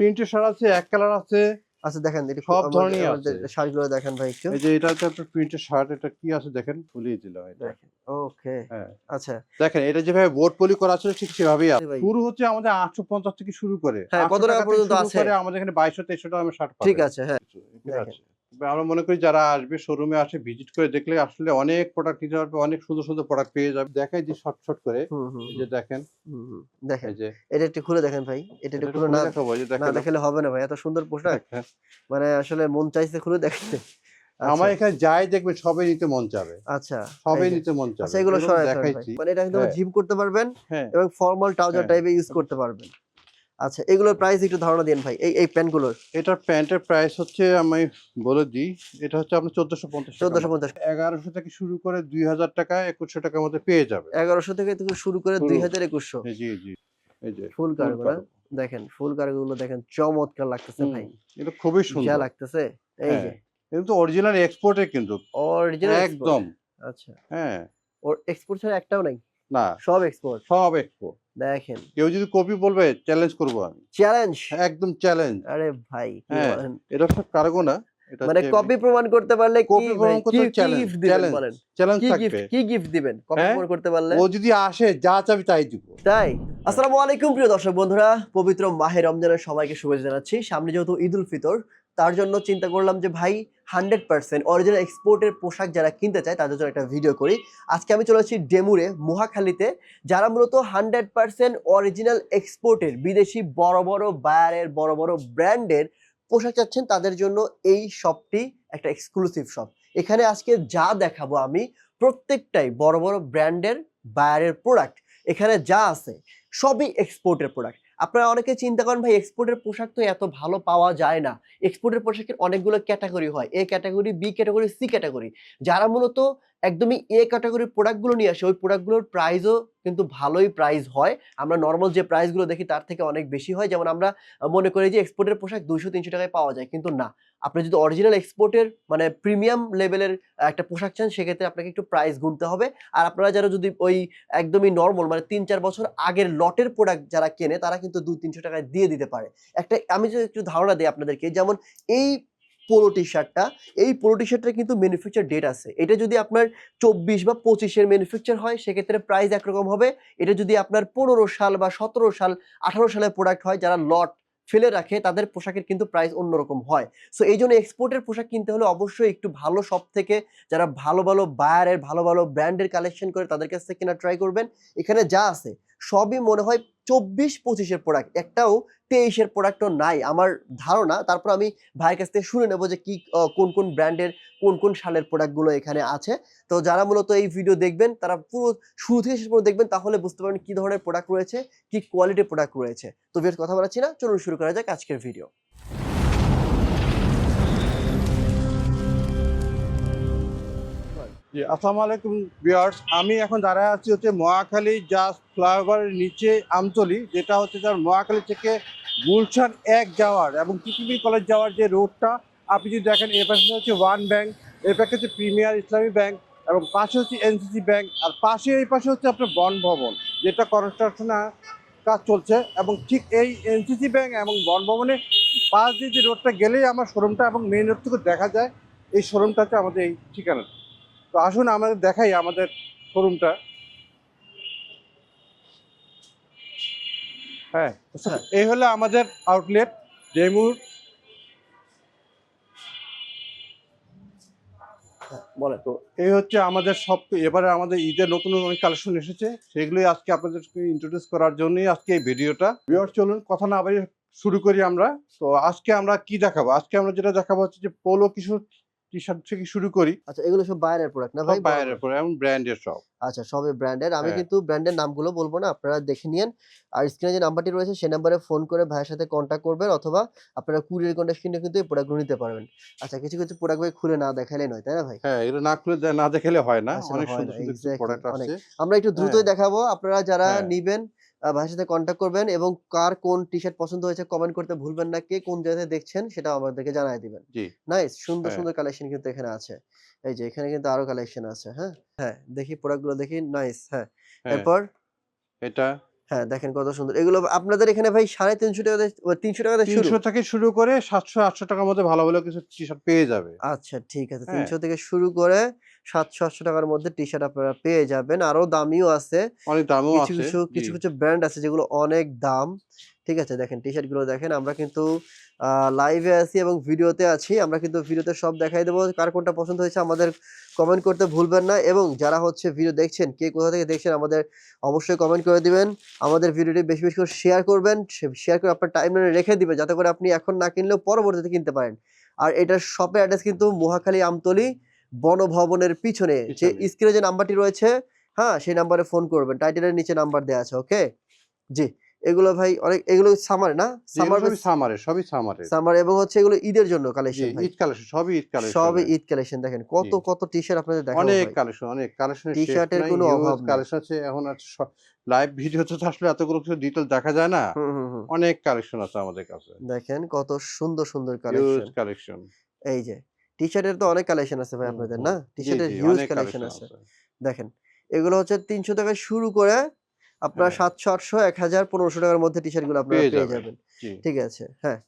প্রিন্টের শার্ট আছে এক কালার আছে। আচ্ছা দেখেন এটা সব ধরনের আছে। শাড়িগুলো দেখেন ভাই একটু। এই যে এটা হচ্ছে আপনার প্রিন্টের শার্ট এটা কি আছে দেখেন? ফুলিয়ে দিলাম এটা। ওকে। হ্যাঁ। আচ্ছা। দেখেন এটা যেভাবে বোর্ড পলি করা আছে ঠিক সেভাবেই আছে। পুরো শুরু হচ্ছে আমাদের আটশো পঞ্চাশ থেকে শুরু করে। হ্যাঁ, কত টাকা পর্যন্ত আছে? আমাদের এখানে বাইশশো তেইশশো টাকা আমি শার্ট ঠিক আছে হ্যাঁ। ঠিক আছে তবে আমরা মনে করি যারা আসবে শোরুমে আসে ভিজিট করে দেখলে আসলে অনেক প্রোডাক্ট নিতে পারবে অনেক সুন্দর সুন্দর প্রোডাক্ট পেয়ে যাবে। দেখাই যে শর্ট শর্ট করে যে দেখেন দেখেন যে। এটা একটু খুলে দেখেন ভাই এটা একটু খুলে না দেখাবো, যে না দেখেন। দেখালে হবে না ভাই এত সুন্দর পোশাক। মানে আসলে মন চাইছে খুলে দেখতে। আমার আচ্ছা, এখানে যাই দেখবে সবই নিতে মন চাবে। আচ্ছা সবই। নিতে মন চাবে। আচ্ছা এগুলো। দেখাইছি মানে এটা কিন্তু হ্যাঁ। জিম করতে পারবেন হ্যাঁ। এবং ফর্মাল ট্রাউজার। টাইপে ইউজ করতে পারবেন। আচ্ছা এগুলোর প্রাইস একটু ধারণা দিন ভাই এই এই প্যান্টগুলোর। এটার প্যান্টের প্রাইস হচ্ছে আমি বলে দিই এটা হচ্ছে আপনার চোদ্দশো পঞ্চাশ চোদ্দশো পঞ্চাশ। এগারোশো থেকে শুরু করে দুই হাজার টাকা একুশশো টাকার মধ্যে পেয়ে যাবে। এগারোশো থেকে শুরু করে। দুই হাজার একুশশো। জি জি এই যে ফুল full কার্গো cargo। দেখেন ফুল কার্গো গুলো দেখেন চমৎকার লাগতেছে ভাই। এটা খুবই যা সুন্দর লাগতেছে এই যে। হ্যাঁ, কিন্তু অরিজিনাল এক্সপোর্টের কিন্তু। অরিজিনাল একদম। আচ্ছা। হ্যাঁ। ওর এক্সপোর্ট ছাড়া একটাও নাই? না। সব এক্সপোর্ট সব এক্সপোর্ট দেখেন। কেউ যদি কপি বলবে চ্যালেঞ্জ করব আমি। চ্যালেঞ্জ একদম চ্যালেঞ্জ আরে ভাই কি হ্যাঁ, বলেন? এটা হচ্ছে কার্গো না। মানে কপি প্রমাণ করতে পারলে কি Copy প্রমাণ ভাই, করতে কি গিফট দিবেন বলেন? চ্যালেঞ্জ থাকবে। কি গিফট দিবেন? কপি হ্যাঁ? প্রমাণ করতে পারলে? ও যদি আসে যা চাবি তাই দিব। তাই? আসসালামু আলাইকুম প্রিয় দর্শক বন্ধুরা। পবিত্র মাহে রমজানের সবাইকে শুভেচ্ছা জানাচ্ছি। সামনে যেহেতু ঈদ উল ফিতর তার জন্য চিন্তা করলাম যে ভাই হান্ড্রেড পার্সেন্ট অরিজিনাল এক্সপোর্টের পোশাক যারা কিনতে চায় তাদের জন্য একটা ভিডিও করি। আজকে আমি চলে আসছি ডেমুরে মহাখালীতে যারা মূলত হান্ড্রেড পার্সেন্ট অরিজিনাল এক্সপোর্টের বিদেশি বড় বড় বায়ারের বড় বড় ব্র্যান্ডের পোশাক চাচ্ছেন তাদের জন্য এই শপটি একটা এক্সক্লুসিভ শপ এখানে আজকে যা দেখাবো আমি, প্রত্যেকটাই বড় বড় ব্র্যান্ডের বায়ারের প্রোডাক্ট এখানে যা আছে, সবই এক্সপোর্টের প্রোডাক্ট আপনারা অনেকে চিন্তা করেন, ভাই এক্সপোর্টের পোশাক তো এত ভালো পাওয়া যায় না। এক্সপোর্টের পোশাকের অনেকগুলো ক্যাটাগরি হয়। A category B category C category যারা মূলত একদমই এ ক্যাটাগরির প্রোডাক্টগুলো নিয়ে আসে, ওই প্রোডাক্টগুলোর প্রাইসও কিন্তু ভালোই প্রাইস হয়। আমরা নর্মাল যে প্রাইসগুলো দেখি তার থেকে অনেক বেশি হয়। যেমন আমরা মনে করি যে এক্সপোর্টের পোশাক দুশো তিনশো টাকায় পাওয়া যায়। কিন্তু না, আপনি যদি অরিজিনাল এক্সপোর্টের মানে প্রিমিয়াম লেভেলের একটা পোশাক চান, সেক্ষেত্রে আপনাকে একটু প্রাইস গুনতে হবে। আর আপনারা যারা যদি ওই একদমই নর্মাল মানে তিন, চার বছর আগের লটের প্রোডাক্ট যারা কেনে, তারা কিন্তু দুই, তিনশো টাকায় দিয়ে দিতে পারে। একটা, আমি যদি একটু ধারণা দিই আপনাদেরকে, যেমন এই পোলো টি শার্টটা এই পোলো টি শার্টটা কিন্তু ম্যানুফ্যাকচার ডেট আছে। এটা যদি আপনার চব্বিশ বা পঁচিশের ম্যানুফ্যাকচার হয়, সেক্ষেত্রে প্রাইস একরকম হবে। এটা যদি আপনার পনেরো সাল বা সতেরো সাল, আঠারো সালের প্রোডাক্ট হয়, যারা লট ফেলে রাখে, তাদের পোশাকের কিন্তু প্রাইস অন্যরকম হয়। সো এই জন্য এক্সপোর্টের পোশাক কিনতে হলে অবশ্যই একটু ভালো শপ থেকে যারা ভালো ভালো বায়ারের ভালো ভালো ব্র্যান্ডের কালেকশন করে তাদের কাছ থেকে কেনা ট্রাই করবেন। এখানে যা আছে সবই মনে হয় চব্বিশ পঁচিশের প্রোডাক্ট একটাও তেইশের প্রোডাক্টও নাই। আমার ধারণা, তারপর আমি ভাইয়ের কাছ থেকে শুনে নেব যে কি কোন কোন ব্র্যান্ডের, কোন কোন সালের প্রোডাক্টগুলো এখানে আছে। তো যারা মূলত এই ভিডিও দেখবেন, তারা পুরো শুরু থেকে শেষ পর্যন্ত দেখবেন, তাহলে বুঝতে পারবেন কি ধরনের প্রোডাক্ট রয়েছে, কি কোয়ালিটির প্রোডাক্ট রয়েছে। তো বেশ কথা বলাচ্ছি না, চলুন শুরু করা যাক আজকের ভিডিও আমি এখন দাঁড়ায় আছি হচ্ছে মহাখালী জাস্ট ফ্লাইওভারের নিচে আমতলি, যেটা হচ্ছে তার মহাখালী থেকে গুলশান এক যাওয়ার এবং টিটিবি কলেজ যাওয়ার যে রোডটা, আপনি যদি দেখেন এ পাশে হচ্ছে ওয়ান ব্যাংক, এর পাশে হচ্ছে প্রিমিয়ার ইসলামী ব্যাংক এবং পাশে হচ্ছে এনসিসি ব্যাংক, আর পাশে এই পাশে হচ্ছে আপনার বন ভবন, যেটা কনস্ট্রাকশন কাজ চলছে এবং ঠিক এই এনসিসি ব্যাংক এবং বন ভবনে পাশ দিয়ে যে রোডটা গেলেই আমার শোরুমটা এবং মেইন রোড থেকে দেখা যায়, এই শোরুমটা হচ্ছে আমাদের এই ঠিকানা তো আসুন, আমাদের দেখাই আমাদের শোরুমটা হ্যাঁ। এই হলো আমাদের আউটলেট ডেমুর বলেন। তো এই হচ্ছে আমাদের সব, এবারে আমাদের ঈদের নতুন অনেক কালেকশন এসেছে, সেগুলোই আজকে আপনাদেরকে ইন্ট্রোডিউস করার জন্যই আজকে এই ভিডিওটা। ভিউয়ার চলুন, কথা না বাড়িয়ে শুরু করি আমরা। তো আজকে আমরা কি দেখাবো? আজকে আমরা যেটা দেখাবো হচ্ছে যে পোলো কিছু টি শার্ট থেকে শুরু করি। আচ্ছা এগুলো সব বায়ারের প্রোডাক্ট না ভাই? বাইরের পরে এবং ব্র্যান্ডের সব। আচ্ছা সবই ব্র্যান্ডের আমি হ্যাঁ। কিন্তু ব্র্যান্ডের নামগুলো বলব না আপনারা দেখে নিন আর স্ক্রিনে যে নাম্বারটি রয়েছে সেই নাম্বারে ফোন করে ভাইয়ের সাথে কন্ট্যাক্ট করবেন অথবা আপনারা কুরিয়ার কন্ডিশনে কিন্তু এই প্রোডাক্টগুলো নিতে পারবেন। আচ্ছা কিছু কিছু প্রোডাক্ট ভাই খুলে না দেখালে নয় তাই না ভাই? হ্যাঁ এগুলো না খুলে না দেখালে হয় না। অনেক সুন্দর সুন্দর প্রোডাক্ট আছে আমরা একটু দ্রুতই দেখাবো। আপনারা যারা হ্যাঁ। নিবেন ভাইয়ের সাথে কন্ট্যাক্ট করবেন এবং কার কোন টি শার্ট পছন্দ হয়েছে কমেন্ট করতে ভুলবেন না কে কোন জায়গায় দেখছেন সেটা আমাদেরকে জানাই দিবেন। জি। নাইস সুন্দর হ্যাঁ। সুন্দর কালেকশন কিন্তু এখানে আছে। এই যে এখানে কিন্তু আরও কালেকশন আছে হ্যাঁ? হ্যাঁ দেখি প্রোডাক্টগুলো দেখি নাইস হ্যাঁ। হ্যাঁ। এরপর? এটা হ্যাঁ দেখেন কত সুন্দর। এগুলো আপনাদের এখানে ভাই সাড়ে তিনশো টাকা তিনশো টাকা তিনশো থেকে শুরু করে সাতশো আটশো টাকার মধ্যে ভালো ভালো কিছু টি শার্ট পেয়ে যাবে। আচ্ছা ঠিক আছে। হ্যাঁ। তিনশো থেকে শুরু করে সাতশো আটশো টাকার মধ্যে টি শার্ট আপনারা পেয়ে যাবেন। আরও দামিও আছে। অনেক দামও কিছু আছে কিছু কিছু। কিছু ব্র্যান্ড আছে যেগুলো অনেক দাম। ঠিক আছে? দেখেন টি শার্টগুলো দেখেন আমরা কিন্তু লাইভে আছি এবং ভিডিওতে আছি। আমরা কিন্তু ভিডিওতে সব দেখাই দেবো। কার কোনটা পছন্দ হয়েছে আমাদের কমেন্ট করতে ভুলবেন না এবং যারা হচ্ছে ভিডিও দেখছেন কে কোথা থেকে দেখছেন আমাদের অবশ্যই কমেন্ট করে দিবেন। আমাদের ভিডিওটি বেশি বেশি করে শেয়ার করবেন। শেয়ার করে আপনার টাইম রেখে দিবেন যাতে করে আপনি এখন না কিনলেও পরবর্তীতে কিনতে পারেন। আর এটার শপের অ্যাড্রেস কিন্তু মহাখালী আমতলি বনভবনের পিছনে। যে। স্ক্রিনে যে নাম্বারটি রয়েছে হ্যাঁ সেই নাম্বারে ফোন করবেন। টাইটেলের নিচে নাম্বার দেওয়া আছে ওকে জি। এগুলো ভাই অনেক এগুলো সামার না? সামার সবই সামারে সবই সামারে সামার এবং হচ্ছে এগুলো ঈদের জন্য কালেকশন ভাই। ঈদ কালেকশন সবই ঈদ কালেকশন সবই ঈদ কালেকশন দেখেন কত কত টি শার্ট আপনাদের দেখাবো অনেক। কালেকশন অনেক কালেকশন T-shirt-এর কোনো অভাব কালেকশন আছে এখন আর লাইভ ভিডিওতে তো আসলে এতগুলো কিছু ডিটেল দেখা যায় না। অনেক কালেকশন আছে আমাদের কাছে। দেখেন কত সুন্দর সুন্দর কালেকশন কালেকশন এই যে টি শার্টের তো অনেক কালেকশন আছে ভাই আপনাদের না? টি শার্টের হিউজ কালেকশন আছে। দেখেন এগুলো হচ্ছে তিনশো টাকা শুরু করে আপনার হ্যাঁ। সাতশো আটশো এক হাজার পনেরোশো টাকার মধ্যে টি শার্টগুলো আপনারা পেয়ে যাবেন। ঠিক আছে হ্যাঁ।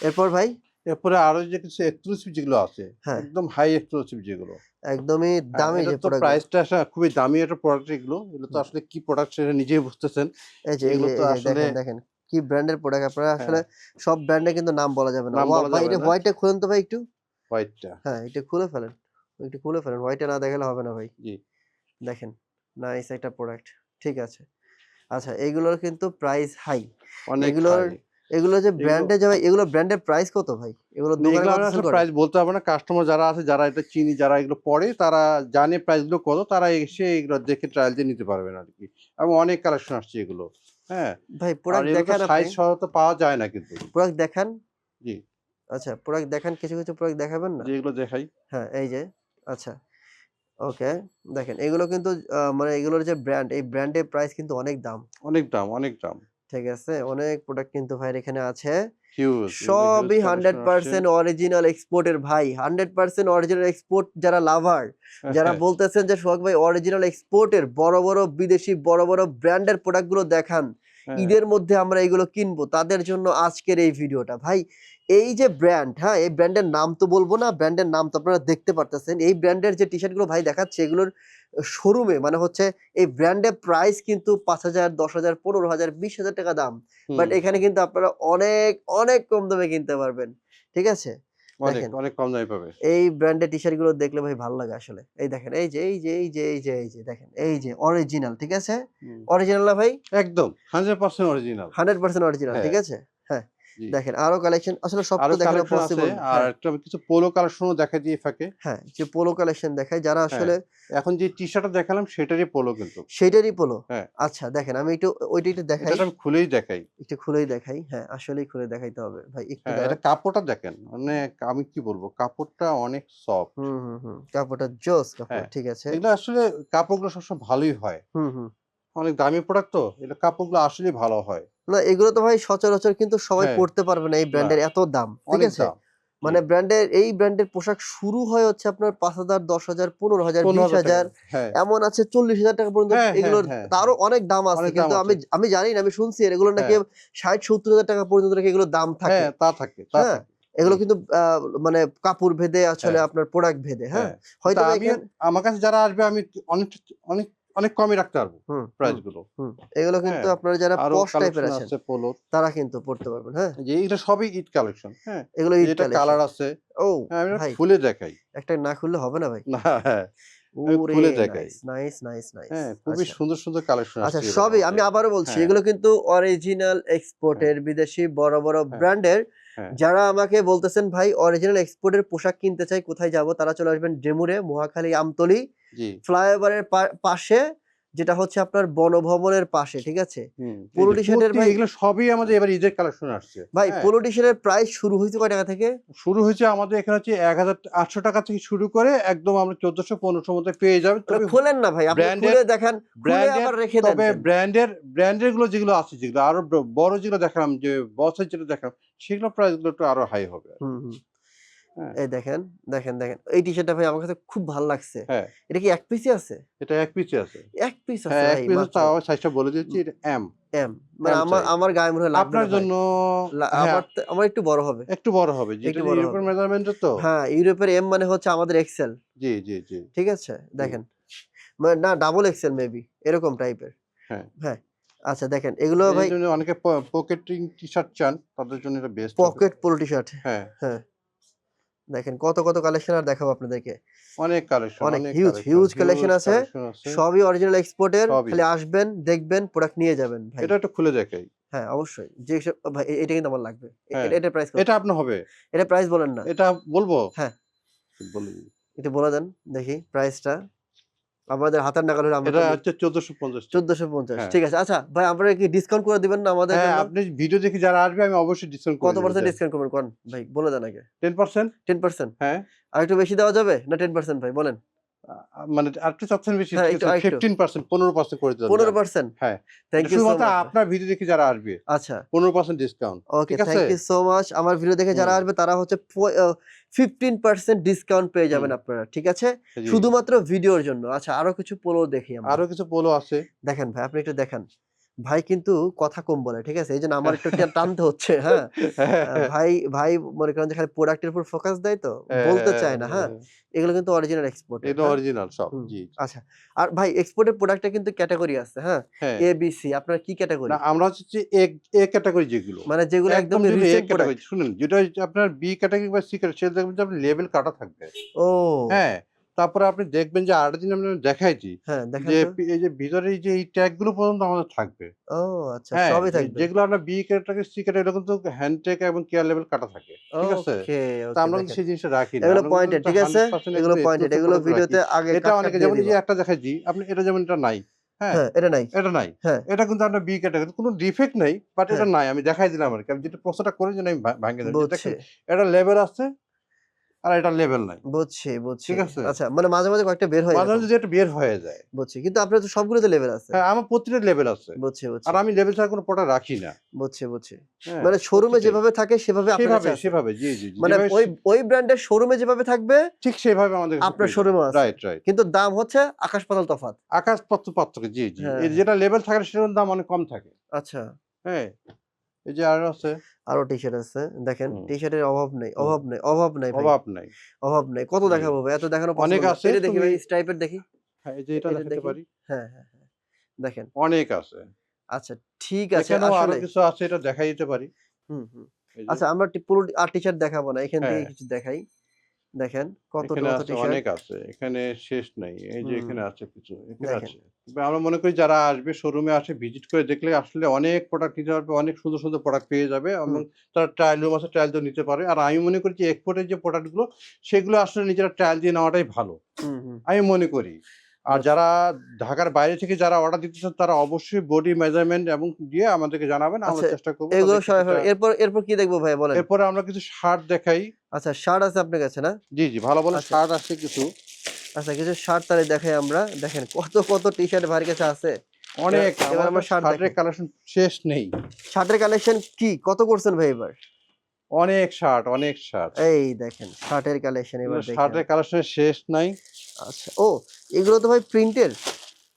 এরপর ভাই? এরপরে আরও যে কিছু এক্সক্লুসিভ যেগুলো আছে হ্যাঁ। একদম হাই এক্সক্লুসিভ যেগুলো। একদমই হ্যাঁ, দামি যে প্রোডাক্ট প্রাইসটা আসলে খুবই দামি একটা প্রোডাক্ট এগুলো। এগুলো তো আসলে কি প্রোডাক্ট সেটা নিজেই বুঝতেছেন। এই যে এগুলো তো আসলে- দেখেন কি ব্র্যান্ডের প্রোডাক্ট আপনারা। আসলে সব ব্র্যান্ডে কিন্তু নাম বলা যাবে না। ভাই এটা হোয়াইটটা খুলেন তো ভাই একটু। হোয়াইটটা হ্যাঁ এটা খুলে ফেলেন। একটু খুলে ফেলেন। হোয়াইটটা না দেখালে হবে না ভাই। জি। দেখেন নাইস একটা প্রোডাক্ট ঠিক আছে। আচ্ছা এগুলোর কিন্তু প্রাইস হাই এগুলোর-। এগুলো যে ব্র্যান্ডে যাবে এগুলো ব্র্যান্ডের প্রাইস কত ভাই? এগুলো দোকানে? প্রাইস বলতে হবে না। কাস্টমার যারা আছে যারা এটা চিনি যারা এগুলো পড়ে তারা জানে প্রাইসগুলো কত তারা এসে এগুলো দেখে ট্রায়াল দিয়ে নিতে পারবেন আর কি। এবং অনেক কালেকশন আসছে এগুলো। হ্যাঁ? ভাই প্রোডাক্ট দেখান সাইজ সহ তো পাওয়া যায় না কিন্তু। প্রোডাক্ট দেখান। জি। আচ্ছা প্রোডাক্ট দেখান কিছু কিছু প্রোডাক্ট দেখাবেন না? যেগুলো দেখাই। হ্যাঁ এই যে আচ্ছা। ওকে দেখেন এগুলো কিন্তু মানে এগুলোর যে ব্র্যান্ড এই ব্র্যান্ডের প্রাইস কিন্তু অনেক দাম। অনেক দাম অনেক দাম। ঠিক আছে অনেক প্রোডাক্ট কিন্তু ভাই এখানে আছে। সবই হান্ড্রেড পার্সেন্ট অরিজিনাল এক্সপোর্টের ভাই হান্ড্রেড পার্সেন্ট অরিজিনাল এক্সপোর্ট যারা লাভার যারা বলতেছেন যে সোহাগ ভাই অরিজিনাল এক্সপোর্টের বড় বড় বিদেশি বড় বড় ব্র্যান্ডের প্রোডাক্টগুলো দেখান। হ্যাঁ। ঈদের মধ্যে আমরা এগুলো কিনবো। তাদের জন্য আজকের এই ভিডিওটা ভাই এই যে ব্র্যান্ড হ্যাঁ এই ব্র্যান্ডের নাম তো বলব না ব্র্যান্ডের নাম তো আপনারা দেখতে পারতেছেন। এই ব্র্যান্ডের যে টি শার্টগুলো ভাই দেখাচ্ছে এগুলোর শোরুমে মানে হচ্ছে এই ব্র্যান্ডের প্রাইস কিন্তু পাঁচ হাজার দশ হাজার পনেরো হাজার বিশ হাজার টাকা দাম। বাট এখানে কিন্তু আপনারা অনেক অনেক কম দামে কিনতে পারবেন। ঠিক আছে? অনেক দেখেন। অনেক কম দামে পাবে এই ব্র্যান্ডের টি শার্টগুলো দেখলে ভাই ভালো লাগে আসলে। এই দেখেন এই যে এই যে এই যে এই যে এই যে দেখেন এই যে অরিজিনাল ঠিক আছে? অরিজিনাল না ভাই? একদম hundred percent original hundred percent original ঠিক। আছে। দেখেন আরও কালেকশন আসলে সব তো দেখানো পসিবল আর একটা কিছু পোলো কালেকশনও দেখা দিয়ে ফাঁকে হ্যাঁ যে পোলো কালেকশন দেখায় যারা হ্যাঁ। আসলে এখন যে টি শার্টটা দেখালাম সেটারই পোলো কিন্তু। সেটারই পোলো হ্যাঁ। আচ্ছা দেখেন আমি একটু ওইটা একটু দেখাই। এটা আমি খুলেই দেখাই। একটু খুলেই দেখাই। হ্যাঁ আসলেই খুলে দেখাইতে হবে। ভাই একটু হ্যাঁ এটা কাপড়টা দেখেন মানে আমি কি বলব কাপড়টা অনেক সফট হুম হুম হুম কাপড়টা জোস কাপড় হ্যাঁ। ঠিক আছে। এগুলো আসলে কাপড়গুলো সবসময় ভালোই হয়। হুম হুম। অনেক দামি প্রোডাক্ট তো এটা কাপড়গুলো আসলেই ভালো হয়। না এগুলো তো ভাই সচরাচর কিন্তু সবাই হ্যাঁ। পড়তে পারবে না এই ব্র্যান্ডের এত দাম ঠিক আছে? মানে ব্র্যান্ডের এই ব্র্যান্ডের পোশাক শুরু হয় হচ্ছে আপনার পাঁচ হাজার দশ হাজার পনেরো হাজার বিশ হাজার। হ্যাঁ। এমন আছে চল্লিশ হাজার টাকা পর্যন্ত। হ্যাঁ, এগুলোর তারও অনেক দাম আছে কিন্তু আমি। আমি জানি না আমি শুনছি এগুলো নাকি ষাট সত্তর হাজার টাকা পর্যন্ত নাকি এগুলো দাম থাকে। তা থাকে হ্যাঁ, এগুলো কিন্তু আহ, মানে কাপড় ভেদে আসলে। আপনার প্রোডাক্ট ভেদে হ্যাঁ? হ্যাঁ। হয়তো আমার কাছে যারা আসবে আমি অনেক অনেক অনেক কমই রাখতে পারব প্রাইসগুলো এগুলো কিন্তু হ্যাঁ, আপনারা যারা পশ টাইপের আছেন তারা কিন্তু পড়তে পারবেন হ্যাঁ। যে এটা সবই ঈদ কালেকশন হ্যাঁ। এগুলো এটা কালার আছে। ও হ্যাঁ আমি খুলে দেখাই। একটা না খুললে হবে না ভাই। না হ্যাঁ খুলে দেখাই। নাইস নাইস নাইস হ্যাঁ খুবই সুন্দর সুন্দর কালেকশন আচ্ছা সবই আমি আবারও বলছি হ্যাঁ। এগুলো কিন্তু অরিজিনাল এক্সপোর্টের বিদেশি বড় বড় ব্র্যান্ডের। হ্যাঁ। যারা আমাকে বলতেছেন ভাই অরিজিনাল এক্সপোর্টের পোশাক কিনতে চাই কোথায় যাব? তারা চলে আসবেন ডেমুরে মহাখালী আমতলি। ফ্লাইওভারের পাশে যেটা হচ্ছে আপনার বনভবনের পাশে ঠিক আছে? ভাই- এগুলো সবই আমাদের এবার ঈদের কালেকশন আসছে। ভাই হ্যাঁ, প্রাইস শুরু হয়েছে কয় টাকা থেকে? শুরু হয়েছে আমাদের এখানে হচ্ছে এক হাজার আটশো টাকা থেকে শুরু করে একদম আমরা চোদ্দশো পনেরোশো মধ্যে পেয়ে তবে খোলেন না ভাই আপনি branded- খুলে দেখান রেখে তবে ব্র্যান্ডের ব্র্যান্ডেরগুলো যেগুলো আছে যেগুলো আরও বড় যেগুলো দেখালাম যে বসের যেটা দেখালাম সেগুলো প্রাইসগুলো একটু আরও হাই হবে। হুম। এই দেখেন দেখেন দেখেন। এই টি শার্টটা ভাই আমার কাছে খুব ভালো লাগছে। হ্যাঁ। এটা কি এক পিসই আছে? এটা এক পিসে আছে। এক পিস আছে হ্যাঁ এক পিস তাও সাইজটা বলে দিচ্ছি এটা এম এম মানে আমার আমার গায়ে মনে হয় আপনার জন্য হ্যাঁ, আমার আমার একটু বড় হবে। একটু বড় হবে যেটা ইউরোপের হবে। মেজারমেন্টের তো। হ্যাঁ ইউরোপের এম মানে হচ্ছে আমাদের এক্সেল জি জি জি। ঠিক আছে? দেখেন। মানে না ডাবল এক্সেল মেবি এরকম টাইপের হ্যাঁ। হ্যাঁ। আচ্ছা দেখেন এগুলো ভাই অনেকে পকেটিং টি শার্ট চান তাদের জন্য এটা best pocket polo T shirt হ্যাঁ। হ্যাঁ। দেখেন কত কত কালেকশন আর দেখাবো আপনাদেরকে। অনেক কালেকশন অনেক হিউজ হিউজ কালেকশন আছে। সবই অরিজিনাল এক্সপোর্টের। খালি আসবেন দেখবেন প্রোডাক্ট নিয়ে যাবেন ভাই। এটা একটু খুলে দেখাই। হ্যাঁ অবশ্যই। যে ভাই এটা কিন্তু আমার লাগবে। হ্যাঁ। এটা- প্রাইস এটা আপনার হবে? এটা প্রাইস বলেন না। এটা বলব? হ্যাঁ। বলুন। এটা বলে দেন দেখি প্রাইসটা আমাদের হাতের নাগাল হলে আমরা এটা হচ্ছে চোদ্দশো পঞ্চাশ চোদ্দশো পঞ্চাশ হ্যাঁ। ঠিক আছে। আচ্ছা ভাই আপনারা কি ডিসকাউন্ট করে দিবেন না আমাদের হ্যাঁ আপনি ভিডিও দেখে যারা আসবে আমি অবশ্যই ডিসকাউন্ট কত পার্সেন্ট ডিসকাউন্ট করবেন? কোন? ভাই বলে দেন আগে। টেন পার্সেন্ট টেন পার্সেন্ট হ্যাঁ। আর একটু বেশি দেওয়া যাবে না টেন পার্সেন্ট ভাই বলেন। মানে আর একটু চাচ্ছেন বেশি হ্যাঁ, আরেকটু। ফিফটিন পার্সেন্ট পনেরো পার্সেন্ট করে দিলাম পনেরো পার্সেন্ট হ্যাঁ। থ্যাংক ইউ শুধুমাত্র আপনার ভিডিও দেখে যারা আসবে আচ্ছা। পনেরো percent discount okay thank you so much আমার ভিডিও দেখে যারা আসবে তারা হচ্ছে ফিফটিন পার্সেন্ট ডিসকাউন্ট পেয়ে যাবেন আপনারা ঠিক আছে? শুধুমাত্র ভিডিওর জন্য। আচ্ছা আরও কিছু পোলো দেখি আরও কিছু পোলো আছে। দেখেন ভাই আপনি একটু দেখেন। ভাই কিন্তু কথা কম বলে ঠিক আছে? এই জন্য আমার একটু টানতে হচ্ছে হ্যাঁ? ভাই ভাই মনে করেন যে খালি প্রোডাক্টের উপর ফোকাস দেয় তো বলতে চায় না হ্যাঁ? এগুলো কিন্তু অরিজিনাল এক্সপোর্ট এটা অরিজিনাল সব। জি আচ্ছা আর ভাই এক্সপোর্টের প্রোডাক্টটা কিন্তু ক্যাটাগরি আছে হ্যাঁ? হ্যাঁ। এ বি সি আপনার কি ক্যাটাগরি না আমরা হচ্ছে এ এ ক্যাটাগরি যেগুলো। মানে যেগুলো একদম রিসেন্ট প্রোডাক্ট শুনুন যেটা আপনার বি ক্যাটাগরি বা সি ক্যাটাগরি সেটা লেভেল কাটা থাকবে। ও। হ্যাঁ তারপরে আপনি দেখবেন যে আরেকটা দিন আমি দেখাইছি হ্যাঁ যে এই যে ভিতরে এই যে এই ট্যাগগুলো পর্যন্ত আমাদের থাকবে। ও আচ্ছা হ্যাঁ সবই থাকবে। যেগুলো আমরা বি ক্যাটাগরি সি ক্যাটাগরি এরকম তো হ্যান্ড টেক এবং কেয়ার লেভেল কাটা থাকে ঠিক আছে? তা আমরা সেই জিনিসটা রাখি না। এগুলো আমরা পয়েন্টে কিন্তু ঠিক আছে? এগুলো পয়েন্টেড এগুলো ভিডিওতে আগে এটা অনেকে যেমন যে একটা দেখাইছি আপনি এটা যেমন এটা নাই হ্যাঁ? হ্যাঁ এটা নাই। এটা নাই। হ্যাঁ। এটা কিন্তু আপনার বি ক্যাটাগরি কোনো ডিফেক্ট নাই বাট এটা। নাই আমি দেখাই দিলাম আর কি। আমি যেটা প্রশ্নটা করে জন্য আমি ভা- ভাঙিয়ে দিলাম যে বুঝছি এটা লেভেল আছে আর এটা লেভেল নাই। বুঝছি বুঝছি। ঠিক আছে? আচ্ছা মানে মাঝে মাঝে কয়েকটা বের হয়ে মাঝে মাঝে যেটা বের হয়ে যায়। বুঝছি কিন্তু আপনার তো সবগুলোতে লেভেল আছে। হ্যাঁ আমার প্রতিটা লেভেল আছে। বুঝছি বুঝছি। আর আমি লেভেল ছাড়া কোনো প্রোডাক্ট রাখি না। বুঝছি বুঝছি। হ্যাঁ, মানে শোরুমে যেভাবে থাকে সেভাবে আপনার সেভাবে। সেভাবে জি জি জি, মানে ওই ওই ব্র্যান্ডের শোরুমে যেভাবে থাকবে ঠিক সেভাবে আমাদের আপনার শোরুমে আছে। রাইট রাইট কিন্তু দাম হচ্ছে আকাশ পাতাল তফাৎ। আকাশ পত্র পাত্র জি জি। হ্যাঁ। যেটা লেভেল থাকে সেটার দাম অনেক কম থাকে। আচ্ছা। হ্যাঁ। এই যে আরও আছে? আরও টি শার্ট আছে দেখেন টি শার্টের অভাব নাই অভাব নাই অভাব নাই অভাব নাই। অভাব নাই কত দেখাবো এত দেখানো অনেক আছে, এটা দেখি ভাই স্ট্রাইপের দেখি। হ্যাঁ এই যে এটা দেখতে পারি। হ্যাঁ হ্যাঁ হ্যাঁ দেখেন। অনেক আছে। আচ্ছা ঠিক আছে আসলে কিছু আছে এটা দেখাই দিতে পারি। হুম হুম। আচ্ছা আমরা পুরো আর টি শার্ট দেখাবো না এখান থেকে হ্যাঁ। কিছু দেখাই। দেখেন কত অনেক আছে এখানে শেষ নাই এই যে এখানে আছে কিছু এখানে আছে। আমরা মনে করি যারা আসবে শোরুমে আসে ভিজিট করে দেখলে আসলে অনেক প্রোডাক্ট নিতে পারবে অনেক সুন্দর সুন্দর প্রোডাক্ট পেয়ে যাবে এবং তারা ট্রায়াল রুম আছে ট্রায়াল দিয়ে নিতে পারে। আর আমি মনে করি যে এক্সপোর্টের যে প্রোডাক্টগুলো সেগুলো আসলে নিজেরা ট্রায়াল দিয়ে নেওয়াটাই ভালো। আমি মনে করি। আর যারা ঢাকার বাইরে থেকে যারা অর্ডার দিতে চান তারা অবশ্যই বডি মেজারমেন্ট এবং দিয়ে আমাদেরকে জানাবেন আমরা আচ্ছা, চেষ্টা করব এগুলো এরপর এরপর কি দেখব ভাই বলেন? এরপর আমরা কিছু শার্ট দেখাই। আচ্ছা শার্ট আছে আপনার কাছে না? জি জি ভালো ভালো আচ্ছা। শার্ট আছে কিছু। আচ্ছা কিছু শার্ট তাহলে দেখাই আমরা। দেখেন কত কত টি শার্ট ভাইয়ের কাছে আছে। অনেক এবার আমরা শার্ট শার্টের কালেকশন শেষ নেই। শার্টের কালেকশন কি? কত করছেন ভাই এবার? অনেক শার্ট অনেক শার্ট এই দেখেন শার্টের কালেকশন এবার দেখেন। শার্টের কালেকশন শেষ নাই। আচ্ছা ও এগুলো তো ভাই প্রিন্টের?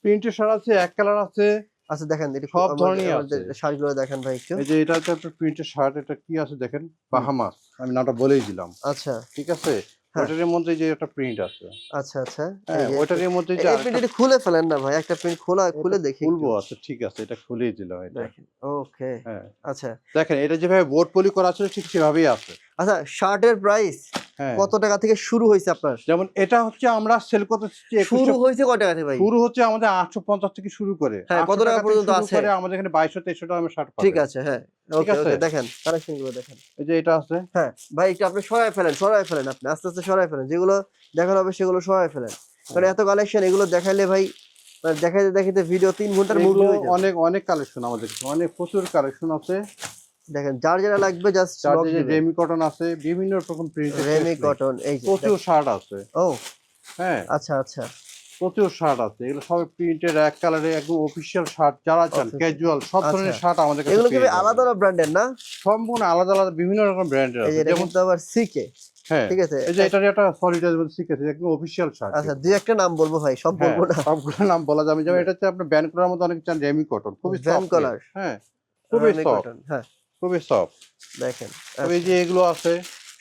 প্রিন্টের শার্ট আছে এক কালার আছে। আচ্ছা দেখেন এটা সব ধরনেরই আছে। শার্টগুলো দেখেন ভাই একটু। এই যে এটা হচ্ছে একটা প্রিন্টের শার্ট এটা কি আছে দেখেন? বাহামাস আমি নামটা বলেই দিলাম। আচ্ছা। ঠিক আছে? হ্যাঁ। ওটার মধ্যে যে একটা প্রিন্ট আছে। আচ্ছা আচ্ছা। হ্যাঁ ওটার মধ্যে যে এই আরেকটা প্রিন্ট খুলে ফেলেন না ভাই একটা প্রিন্ট খোলা খুলে দেখি খুলবো আচ্ছা ঠিক আছে এটা খুলেই দিলাম এটা। দেখেন ওকে। হ্যাঁ। আচ্ছা। দেখেন এটা যেভাবে বোর্ড পলি করা আছে ঠিক সেভাবেই আছে। আচ্ছা শার্টের প্রাইস? কত টাকা থেকে শুরু হয়েছে আপনার? যেমন এটা হচ্ছে আমরা সেল করতে শুরু হয়েছে কত টাকা থেকে ভাই? শুরু হচ্ছে আমাদের আটশো পঞ্চাশ থেকে শুরু করে। হ্যাঁ, কত টাকা পর্যন্ত আছে? আমাদের এখানে বাইশশো তেইশশো টাকা শার্ট ঠিক আছে হ্যাঁ। ওকে ওকে দেখেন কালেকশনগুলো দেখেন। এই যে এটা আছে। হ্যাঁ ভাই একটু আপনি সরাই ফেলেন সরাই ফেলেন আপনি আস্তে আস্তে সরাই ফেলেন। যেগুলো দেখানো হবে সেগুলো সরাই ফেলেন। কারণ এত কালেকশন এগুলো দেখাইলে ভাই মানে দেখাইতে দেখাইতে ভিডিও তিন ঘণ্টার মুভি হয়ে অনেক অনেক কালেকশন আমাদের অনেক প্রচুর কালেকশন আছে। দেখেন যার যারা লাগবে জাস্ট রেমি কটন আছে বিভিন্ন রকম প্রিন্ট রেমি কটন এই যে প্রচুর শার্ট আছে। ও হ্যাঁ। আচ্ছা আচ্ছা। প্রচুর শার্ট আছে। এগুলো সব প্রিন্টের এক কালারে একদম অফিসিয়াল শার্ট যারা চান ক্যাজুয়াল সব ধরনের আচ্ছা। শার্ট আমাদের কাছে এগুলো কি আলাদা আলাদা ব্র্যান্ডের না? সম্পূর্ণ আলাদা আলাদা বিভিন্ন রকম ব্র্যান্ডের আছে। যেমন কিন্তু আবার সিকে হ্যাঁ। ঠিক আছে। এই যে এটার একটা মধ্যে শিখেছে একদম অফিসিয়াল শার্ট আচ্ছা দুই একটা নাম বলব ভাই সব হ্যাঁ, বলব না। সবগুলো নাম বলা যাবে। যেমন এটা হচ্ছে আপনার ব্যান্ড করার মতো অনেক চান রেমি কটন খুবই সফট color। হ্যাঁ খুবই সফট হ্যাঁ। খুবই সফট দেখেন এই যে এগুলো আছে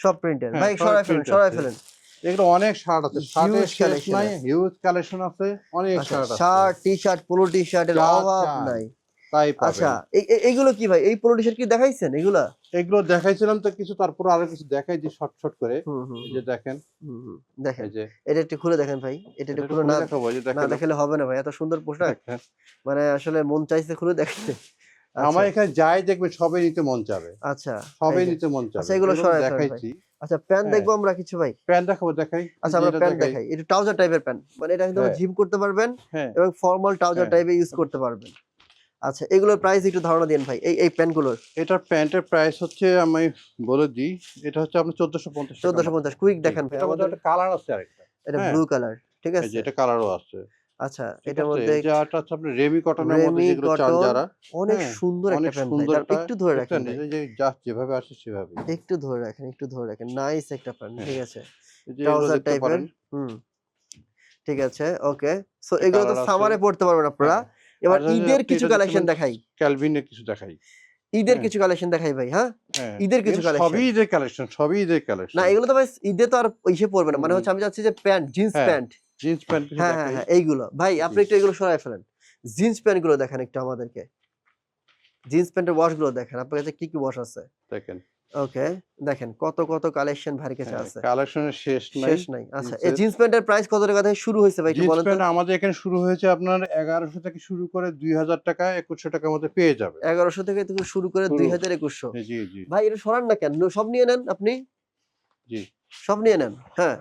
সব প্রিন্টের হ্যাঁ, ভাই সরাই ফেলেন সরাই ফেলেন। এগুলো অনেক শার্ট আছে শার্টের শেষ নাই হিউজ কালেকশন আছে অনেক আচ্ছা শার্ট আছে। Shirt T shirt polo T শার্টের অভাব নাই। তাই আচ্ছা পাবেন এইগুলো কি ভাই এই পোলো টি শার্ট কি দেখাইছেন এগুলা? এগুলো দেখাইছিলাম তো কিছু তারপর আরও কিছু দেখাই যে শর্ট শর্ট করে। যে দেখেন দেখেন যে। এটা একটু খুলে দেখেন ভাই এটা একটু খুলে না দেখাবো না দেখালে হবে না ভাই এত সুন্দর পোশাক। মানে আসলে মন চাইছে খুলে দেখতে। আমার এখানে যাই দেখবে সবই নিতে মন চাবে। আচ্ছা সবই নিতে মন চাবে। আচ্ছা, এগুলো সরাই দেখাইছি। আচ্ছা প্যান্ট হ্যাঁ। দেখব আমরা কিছু ভাই? প্যান্ট দেখাবো দেখাই। আচ্ছা আমরা প্যান্ট দেখাই। এটা ট্রাউজার টাইপের প্যান্ট। মানে এটা কিন্তু হ্যাঁ। জিম করতে পারবেন হ্যাঁ। এবং ফর্মাল ট্রাউজার। টাইপে ইউজ করতে পারবেন। আচ্ছা এগুলোর প্রাইস একটু ধারণা দিন ভাই। এই এই প্যান্টগুলোর। এটার প্যান্টের প্রাইস হচ্ছে আমি বলে দিই এটা হচ্ছে আপনার চোদ্দশো পঞ্চাশ চোদ্দশো পঞ্চাশ। কুইক দেখেন ভাই আমাদের একটা কালার আছে আরেকটা। এটা। ব্লু কালার ঠিক আছে? এটা কালারও আছে। আচ্ছা এটার মধ্যে হচ্ছে রেমি কটনের মধ্যে যেগুলো চান যারা অনেক হ্যাঁ, সুন্দর একটা প্যান্ট সুন্দর একটু ধরে রাখেন যে জাস্ট যেভাবে আসে সেভাবে একটু ধরে রাখেন একটু ধরে রাখেন নাইস একটা প্যান্ট হ্যাঁ। ঠিক আছে। ট্রাউজার টাইপের হুম ঠিক আছে ওকে সো এগুলো তো। সামারে পড়তে পারবেন আপনারা। হ্যাঁ। এবার ঈদের কিছু কালেকশন দেখাই। ক্যালভিনের কিছু দেখাই। ঈদের হ্যাঁ। কিছু কালেকশন দেখাই ভাই হ্যাঁ? হ্যাঁ ঈদের কিছু collection। সবই ঈদের কালেকশন সবই ঈদের কালেকশন না এগুলো তো ভাই ঈদে তো আর ইসে পড়বে না মানে হচ্ছে আমি চাচ্ছি যে প্যান্ট জিন্স হ্যাঁ, প্যান্ট। জিন্স প্যান্ট হ্যাঁ হ্যাঁ হ্যাঁ এইগুলো। ভাই আপনি একটু এগুলো সরাই ফেলেন। জিন্স প্যান্টগুলো দেখেন একটু আমাদেরকে। জিন্স প্যান্টের ওয়াশগুলো দেখেন। আপনার কাছে কি কি ওয়াশ আছে? দেখেন। ওকে দেখেন কত কত কালেকশন ভারী কাছে আছে। কালেকশনের শেষ নাই। শেষ নাই। আচ্ছা এই জিন্স প্যান্টের প্রাইস কত টাকা থেকে শুরু হয়েছে ভাই একটু বলেন তো। প্যান্ট আমাদের এখানে শুরু হয়েছে আপনার এগারোশো থেকে শুরু করে দুই হাজার টাকা একুশশো টাকার মধ্যে পেয়ে যাবে। এগারোশো থেকে থেকে শুরু করে শুরু। দুই হাজার একুশশো। জি জি। ভাই এটা সরান না কেন? সব নিয়ে নেন আপনি। জি। সব নিয়ে নেন। হ্যাঁ।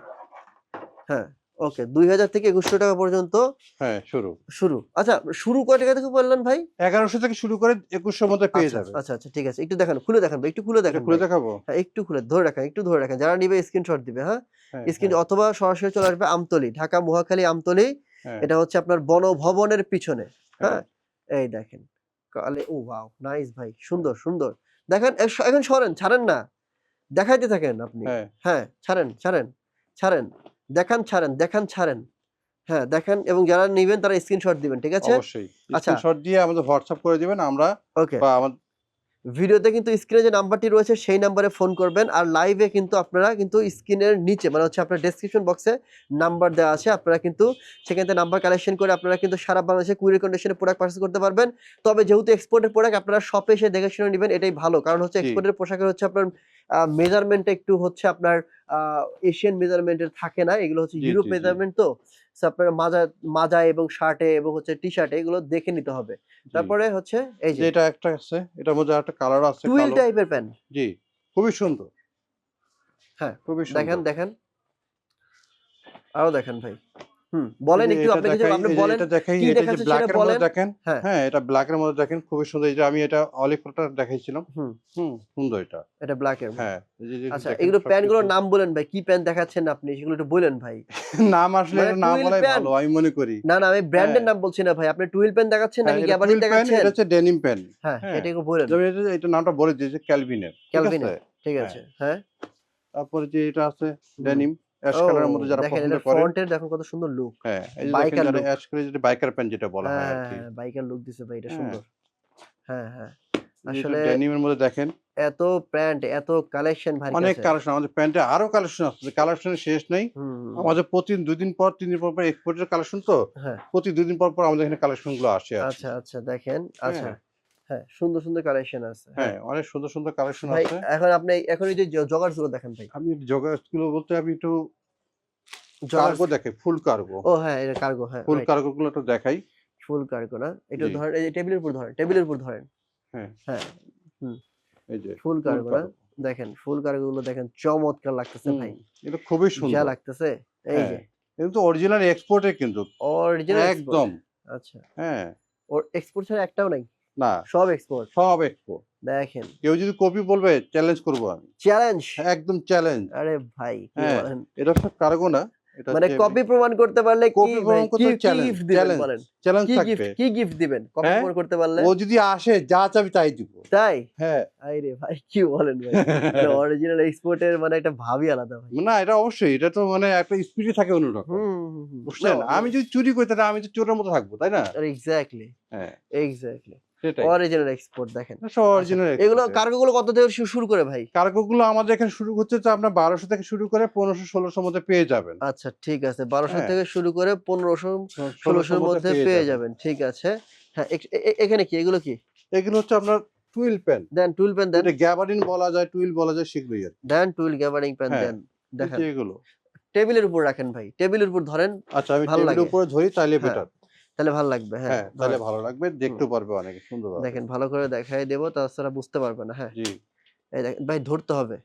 হ্যাঁ। ওকে দুই হাজার থেকে একুশশো টাকা পর্যন্ত হ্যাঁ শুরু। শুরু। আচ্ছা শুরু কয় টাকা থেকে বললেন ভাই? এগারোশো থেকে শুরু করে একুশশোর মধ্যে পেয়ে আচ্ছা, যাবে। আচ্ছা আচ্ছা ঠিক আছে। একটু দেখান খুলে দেখান ভাই একটু খুলে দেখান খুলে দেখাবো? হ্যাঁ একটু খুলে ধরে রাখেন একটু ধরে রাখেন। যারা নিবে স্ক্রিনশট দিবে হ্যাঁ? হ্যাঁ, স্ক্রিন হ্যাঁ, অথবা সরাসরি চলে আসবে আমতলি ঢাকা মহাখালী আমতলি। হ্যাঁ, এটা হচ্ছে আপনার বনভবনের পিছনে হ্যাঁ। হ্যাঁ? এই দেখেন কালে ও ওয়াও নাইস ভাই সুন্দর সুন্দর। দেখেন এখন সরেন ছাড়েন না। দেখাইতে থাকেন আপনি। হ্যাঁ। হ্যাঁ ছাড়েন ছাড়েন ছাড়েন। দেখান ছাড়েন দেখান ছাড়েন। হ্যাঁ দেখেন এবং যারা নেবেন তারা স্ক্রিনশট দিবেন ঠিক আছে? অবশ্যই। আচ্ছা। স্ক্রিনশট দিয়ে আমাদের হোয়াটসঅ্যাপ করে দিবেন আমরা ওকে বা আমাদের ভিডিওতে কিন্তু স্ক্রিনে যে নাম্বারটি রয়েছে সেই নাম্বারে ফোন করবেন আর লাইভে কিন্তু আপনারা কিন্তু স্ক্রিনের নিচে মানে হচ্ছে আপনার ডেসক্রিপশন বক্সে নাম্বার দেওয়া আছে আপনারা কিন্তু সেখান থেকে নাম্বার কালেকশন করে আপনারা কিন্তু সারা বাংলাদেশে কুড়ি কন্ডিশনে প্রোডাক্ট পার্সেল করতে পারবেন। তবে যেহেতু এক্সপোর্টের প্রোডাক্ট আপনারা শপে এসে দেখে শুনে নেবেন এটাই ভালো। কারণ হচ্ছে এক্সপোর্টের পোশাকের হচ্ছে আপনার মেজারমেন্টটা একটু হচ্ছে আপনার এশিয়ান মেজারমেন্টের থাকে না এগুলো হচ্ছে ইউরোপ। মেজারমেন্ট তো আপনার মাজা মাজা এবং শার্টে এবং হচ্ছে টি শার্টে এগুলো দেখে নিতে হবে। তারপরে হচ্ছে এই যে এটা একটা আছে এটার মধ্যে একটা কালার আছে টুইল টাইপের প্যান্ট জি খুবই সুন্দর। হ্যাঁ, খুবই সুন্দর। দেখেন দেখেন। আরও দেখেন ভাই। হুম বলেন একটু আপনি কিছু আপনি বলেন এটা যে মধ্যে দেখেন। হ্যাঁ। হ্যাঁ এটা ব্ল্যাকের মধ্যে দেখেন খুবই সুন্দর। এই যে আমি এটা অলিভ কালার দেখাইছিলাম। হুম। হুম সুন্দর এটা। এটা ব্ল্যাক এর হ্যাঁ আচ্ছা এগুলো। প্যান্টগুলোর নাম বলেন ভাই কি দেখাচ্ছেন আপনি? সেগুলো একটু বলেন ভাই। নাম আসলে মানে বলাই ভালো আমি মনে করি। না না আমি ব্র্যান্ডের হ্যাঁ। নাম বলছি না ভাই। আপনি টুইল প্যান্ট দেখাচ্ছেন হ্যাঁ, নাকি গ্যাবার্ডিন দেখাচ্ছেন? এটা হচ্ছে ডেনিম হ্যাঁ। এটা একটু বলেন। এটা নামটা বলে দিয়েছে ক্যালভিনের। ঠিক ক্যালভিনের, ঠিক। আছে হ্যাঁ। তারপরে যে এটা আছে ডেনিম অ্যাশ কালারের মধ্যে যারা পছন্দ করে। ফ্রন্টের দেখুন কত সুন্দর লুক হ্যাঁ এই যে biker দেখেন যারা look। অ্যাশ করে যেটা বাইকার প্যান্ট যেটা বলা হয় আর কি। হ্যাঁ লুক দিছে ভাই এটা হ্যাঁ। সুন্দর। হ্যাঁ হ্যাঁ। আসলে আসলে ডেনিমের মধ্যে দেখেন। এত প্যান্ট এত কালেকশন ভাই অনেক কালেকশন আমাদের প্যান্টে আরও কালেকশন আছে কালেকশনের শেষ নেই। আমাদের প্রতি দুই দিন পর তিন দিন পর পর এক্সপোর্টের কালেকশন তো? প্রতি দুই দিন পর পর আমাদের এখানে কালেকশনগুলো আসে আচ্ছা আচ্ছা দেখেন আচ্ছা। হ্যাঁ। হ্যাঁ সুন্দর সুন্দর কালেকশন আছে। হ্যাঁ অনেক সুন্দর সুন্দর কালেকশন আছে। এখন আপনি এখন এই যে জগার্সগুলো দেখেন ভাই। আমি জগার্সগুলো বলতে আমি একটু কার্গো ফুল কার্গো ও হ্যাঁ এটা কার্গো হ্যাঁ ফুল কার্গো গুলো একটু দেখাই। ফুল কার্গো না? একটু ধরেন এই টেবিলের উপর ধরেন টেবিলের উপর ধরেন। হ্যাঁ। হ্যাঁ এই যে ফুল ফুল কার্গো না? দেখেন ফুল কার্গো গুলো দেখেন চমৎকার লাগতেছে হুম, ভাই। এটা খুবই যা সুন্দর। লাগতেছে এই যে। হ্যাঁ, কিন্তু অরিজিনাল এক্সপোর্টের কিন্তু। অরিজিনাল একদম। আচ্ছা। হ্যাঁ। ওর এক্সপোর্ট ছাড়া একটাও নাই? না সব এক্সপোর্ট সব এক্সপোর্ট দেখেন। কেউ যদি কপি বলবে চ্যালেঞ্জ করব আমি। চ্যালেঞ্জ একদম চ্যালেঞ্জ আরে ভাই হ্যাঁ। এটা সব কার্গো না মানে কপি প্রমাণ করতে পারলে কি প্রমাণ করতে দিবেন বলেন? চ্যালেঞ্জ কি থাকবে। গিফট কি গিফট দিবেন? কপি হ্যাঁ? প্রমাণ করতে পারলে? ও যদি আসে যা চাবি তাই দিব। তাই? হ্যাঁ। আরে ভাই কি বলেন ভাই? অরিজিনাল এক্সপোর্টের মানে একটা ভাবই আলাদা ভাই। না এটা অবশ্যই এটা তো মানে একটা স্পিডে থাকে অন্যরকম বুঝছেন? আমি যদি চুরি করি তাহলে আমি তো চোরের মতো থাকব তাই না? এক্স্যাক্টলি হ্যাঁ। এক্স্যাক্টলি অরিজিনাল এক্সপোর্ট দেখেন। অরিজিনাল এগুলো কার্গো গুলো কত থেকে শুরু করে ভাই? কার্গো গুলো আমাদের এখানে শুরু হচ্ছে তো আপনার বারোশো থেকে শুরু করে পনেরোশো ষোলোশো মধ্যে পেয়ে যাবেন। আচ্ছা ঠিক আছে। বারোশো হ্যাঁ। থেকে শুরু করে পনেরোশো ষোলোশোর মধ্যে পেয়ে যাবেন। ঠিক আছে। হ্যাঁ এখ- এ- এ- এখানে কি? এগুলো কি? এগুলো হচ্ছে আপনার twill then twill then. Gabardine বলা যায় টুইল বলা যায় আর দেন টুইল গ্যাবারিং হ্যাঁ। দেন। দেখেন। এগুলো। টেবিলের উপর রাখেন ভাই। টেবিলের উপর ধরেন আচ্ছা আমি টেবিলের। উপরে ধরি তাইলে হ্যাঁ, বেটার তাহলে ভালো লাগবে হ্যাঁ হ্যাঁ তাহলে ভালো লাগবে দেখতে পারবে অনেকে সুন্দর। দেখেন ভালো করে দেখাই দেবো তাছাড়া বুঝতে পারবে না হ্যাঁ। জি। এই দেখেন ভাই ধরতে হবে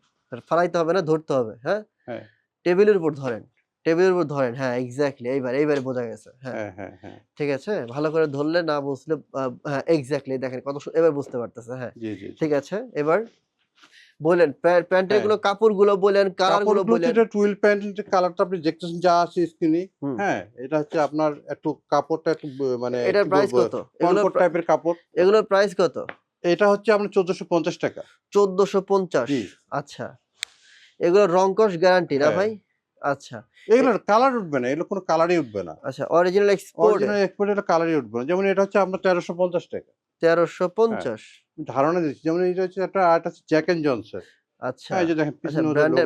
ফালাইতে হবে না ধরতে হবে হ্যাঁ? হ্যাঁ। টেবিলের উপর ধরেন টেবিলের উপর ধরেন হ্যাঁ এক্স্যাক্টলি এইবার এইবারে বোঝা গেছে হ্যাঁ। হ্যাঁ হ্যাঁ ঠিক আছে? ভালো করে ধরলে না বুঝলে হ্যাঁ এক্স্যাক্টলি দেখেন কত এবার বুঝতে পারতেছে হ্যাঁ। জি জি। ঠিক আছে? এবার বলেন প্যান্টের হ্যাঁ। গুলো কাপড়গুলো বলেন কালারগুলো বলেন। যেটা টুইল প্যান্টের কালারটা আপনি দেখতেছেন যা আছে স্ক্রিনে হ্যাঁ এটা হচ্ছে আপনার একটু কাপড়টা একটু মানে এটার প্রাইস কত? এগুলো টাইপের কাপড়। এগুলোর প্রাইস কত? এটা হচ্ছে আপনার চোদ্দশো পঞ্চাশ টাকা। চোদ্দশো পঞ্চাশ? জি। আচ্ছা। এগুলো রংকশ গ্যারান্টি না হ্যাঁ। ভাই? আচ্ছা। এগুলোর কালার উঠবে না এগুলো কোনো কালারই উঠবে না। আচ্ছা অরিজিনাল এক্সপোর্ট অরিজিনাল এক্সপোর্ট এগুলো কালারই উঠবে না। যেমন এটা হচ্ছে আপনার তেরোশো পঞ্চাশ টাকা। তেরোশো পঞ্চাশ। ধারণা দিচ্ছি যেমন এটা হচ্ছে একটা আর্ট আছে জ্যাক এন্ড জনসন আচ্ছা। হ্যাঁ এই যে দেখেন আচ্ছা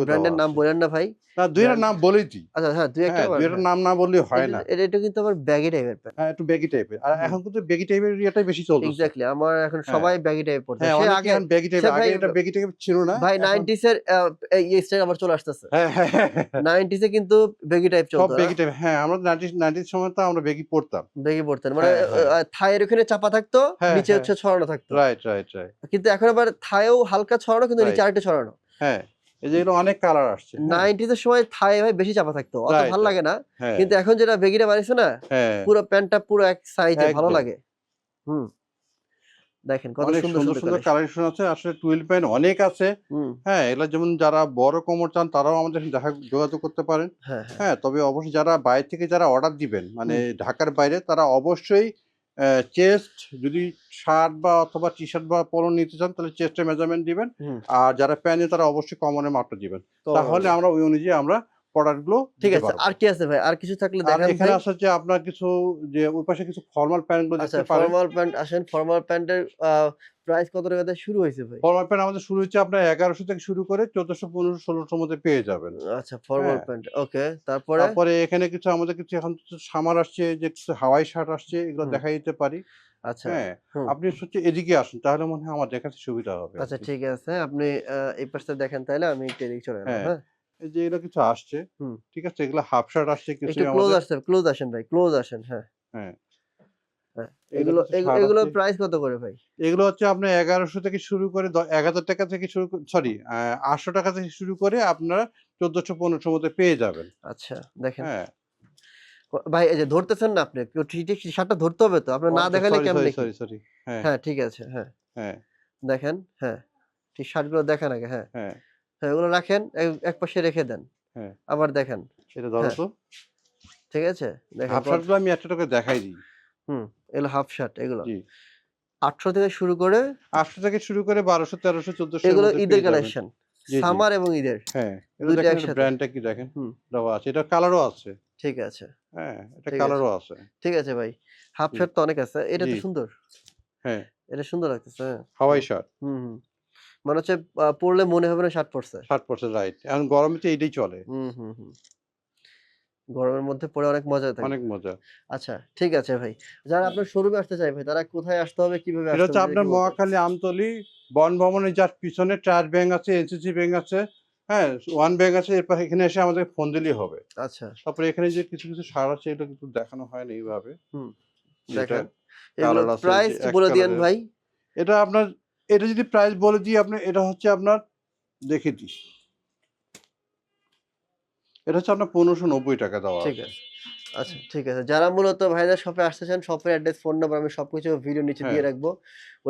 ব্র্যান্ডের নাম বলেন না ভাই। না দুইটার নাম বলেই দিই। আচ্ছা হ্যাঁ দুই একটা দুইটার। নাম না বললে হয় না। এটা এটা কিন্তু আবার ব্যাগি টাইপের হ্যাঁ একটু বেগি টাইপের আর এখন কিন্তু বেগি টাইপের ইয়েটাই বেশি চলছে এক্স্যাক্টলি আমার এখন হ্যাঁ। সবাই ব্যাগি টাইপ পড়তে সে আগে এখন বেগি টাইপ আগে এটা বেগি টাইপ ছিল না ভাই এখন- নাইনটিস এর এই স্টাইল আবার চলে আসতেছে। হ্যাঁ এ কিন্তু বেগি টাইপ সব টাইপ হ্যাঁ আমরা সময় তো পড়তাম। বেগি পড়তেন। মানে থায়ের ওখানে চাপা থাকতো নিচে। হচ্ছে ছড়ানো থাকতো। রাইট রাইট রাইট কিন্তু এখন আবার থায়েও হালকা ছড়ানো কিন্তু নিচে আরেকটা ছড়ানো। হ্যাঁ এই যে অনেক কালার আসছে। হ্যাঁ, এর সময় ভাই বেশি চাপা থাকতো অত ভালো লাগে না। হ্যাঁ। কিন্তু এখন যেটা বানিয়েছে না হ্যাঁ। পুরো প্যান্টটা পুরো এক সাইজে ভালো লাগে। হুম। দেখেন কত সুন্দর সুন্দর কালেকশন আছে আসলে টুয়েলভ প্যান্ট অনেক আছে। হ্যাঁ এগুলো যেমন যারা বড় কোমর চান তারাও আমাদের দেখা যোগাযোগ করতে পারেন। হ্যাঁ তবে অবশ্যই যারা বাইরে থেকে যারা অর্ডার দিবেন মানে ঢাকার বাইরে তারা অবশ্যই চেস্ট যদি শার্ট বা অথবা টি শার্ট বা পলো নিতে চান তাহলে চেস্টের মেজারমেন্ট দিবেন। আর যারা প্যান্টে তারা অবশ্যই কমনের মাপটা দিবেন। তাহলে আমরা ওই অনুযায়ী আমরা প্রোডাক্টগুলো ঠিক আছে আর কি আছে ভাই? আর কিছু থাকলে আর এখানে ভাই। যে আপনার কিছু যে ওই পাশে কিছু ফর্মাল প্যান্টগুলো আচ্ছা দেখতে পারেন। ফর্মাল প্যান্ট আসেন ফর্মাল প্যান্টের প্রাইস কত টাকা থেকে শুরু হয়েছে ভাই? ফর্মাল প্যান্ট আমাদের শুরু হচ্ছে আপনার এগারোশো থেকে শুরু করে চোদ্দশো পনেরোশো ষোলোশোর মধ্যে পেয়ে যাবেন। আচ্ছা ফর্মাল হ্যাঁ। প্যান্ট ওকে তারপরে? তারপরে এখানে কিছু আমাদের কিছু এখন সামার আসছে যে কিছু হাওয়াই শার্ট আসছে এগুলো দেখা দিতে পারি। আচ্ছা হ্যাঁ আপনি হচ্ছে এদিকে আসুন তাহলে মনে হয় আমার দেখাতে সুবিধা হবে আচ্ছা ঠিক আছে আপনি আহ, এই পাশটা দেখেন তাহলে আমি চলে হ্যাঁ, হ্যাঁ। এই যে এগুলো কিছু আসছে ঠিক আছে? এগুলো হাফ শার্ট আসছে কিছু ক্লোজ আসেন ক্লোজ আসেন ভাই ক্লোজ আসেন হ্যাঁ। হ্যাঁ। হ্যাঁ এগুলো এগুলো। প্রাইস কত করে ভাই? এগুলো হচ্ছে আপনার এগারোশো থেকে শুরু করে এক হাজার টাকা থেকে শুরু সরি আটশো টাকা থেকে শুরু করে আপনারা চোদ্দশো পনেরোশো মধ্যে পেয়ে যাবেন। আচ্ছা দেখেন। হ্যাঁ। ভাই এই যে ধরতেছেন না আপনি শার্টটা ধরতে হবে তো আপনার না দেখালে কেমন সরি সরি হ্যাঁ। হ্যাঁ ঠিক আছে হ্যাঁ। হ্যাঁ। দেখেন হ্যাঁ ঠিক শার্টগুলো দেখেন আগে হ্যাঁ। হ্যাঁ। হ্যাঁ ওগুলো রাখেন এক- পাশে রেখে দেন। হ্যাঁ। আবার দেখেন। এটা ধরো হ্যাঁ, তো। ঠিক আছে? দেখেন হাফ শার্টগুলো আমি একটা টাকা দেখাই দিই। হুম এগুলো হাফ শার্ট এগুলো। আটশো থেকে শুরু করে আটশো থেকে শুরু করে বারোশো তেরোশো চোদ্দশো এগুলো ঈদের কালেকশন। সামার এবং ঈদের। হ্যাঁ দুইটা দেখেন একসাথে। ব্র্যান্ডটা কি দেখেন? দেওয়া আছে। এটা কালারও আছে। ঠিক আছে। হ্যাঁ এটা কালারও আছে। ঠিক আছে ভাই। হাফ শার্ট তো অনেক আছে। এটা তো সুন্দর। হ্যাঁ। এটা সুন্দর লাগতেছে হ্যাঁ। Hawaii shirt. হুম হুম। মনে হচ্ছে পরলে মনে হবে না শার্ট পরছে রাইট এখন গরমে তো এইটাই চলে। হুম হুম হুম। গরমের মধ্যে পরে অনেক মজা থাকে। অনেক মজা। আচ্ছা ঠিক আছে ভাই। যারা আপনার শোরুমে আসতে চায় ভাই তারা কোথায় আসতে হবে কীভাবে আসতে হচ্ছে আপনার মহাখালী আমতলি বন ভবনের যার পিছনে ট্রাস্ট ব্যাংক আছে এনসিসি ব্যাংক আছে হ্যাঁ ওয়ান ব্যাংক আছে এরপর এখানে এসে আমাদের ফোন দিলেই হবে। আচ্ছা। তারপরে এখানে যে কিছু কিছু সার আছে এটা কিন্তু দেখানো হয় না এইভাবে। হুম, দেখেন। প্রাইস বলে দিয়েন ভাই। এটা আপনার এটা যদি প্রাইস বলে দিই আপনি এটা হচ্ছে আপনার দেখে দিই এটা হচ্ছে আপনার পনেরোশো নব্বই টাকা দেওয়া ঠিক আছে। আচ্ছা ঠিক আছে। যারা মূলত ভাইদের শপে আসতে চান শপের অ্যাড্রেস ফোন নাম্বার আমি সবকিছু ভিডিও নিচে দিয়ে হ্যাঁ। রাখব।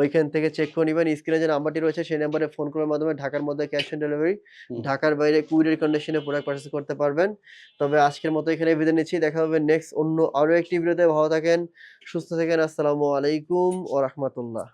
ওইখান থেকে চেক করে নেবেন। স্ক্রিনে যে নাম্বারটি রয়েছে সেই নাম্বারে ফোন করার মাধ্যমে ঢাকার মধ্যে ক্যাশ অন ডেলিভারি ঢাকার বাইরে কুরিয়ার কন্ডিশনে প্রোডাক্ট পারচেস করতে পারবেন। তবে আজকের মতো এখানে বিদায় নিচ্ছি। দেখা হবে নেক্সট অন্য আরও একটি ভিডিওতে ভালো থাকেন সুস্থ থাকেন। আসসালামু আলাইকুম ও রহমতুল্লাহ।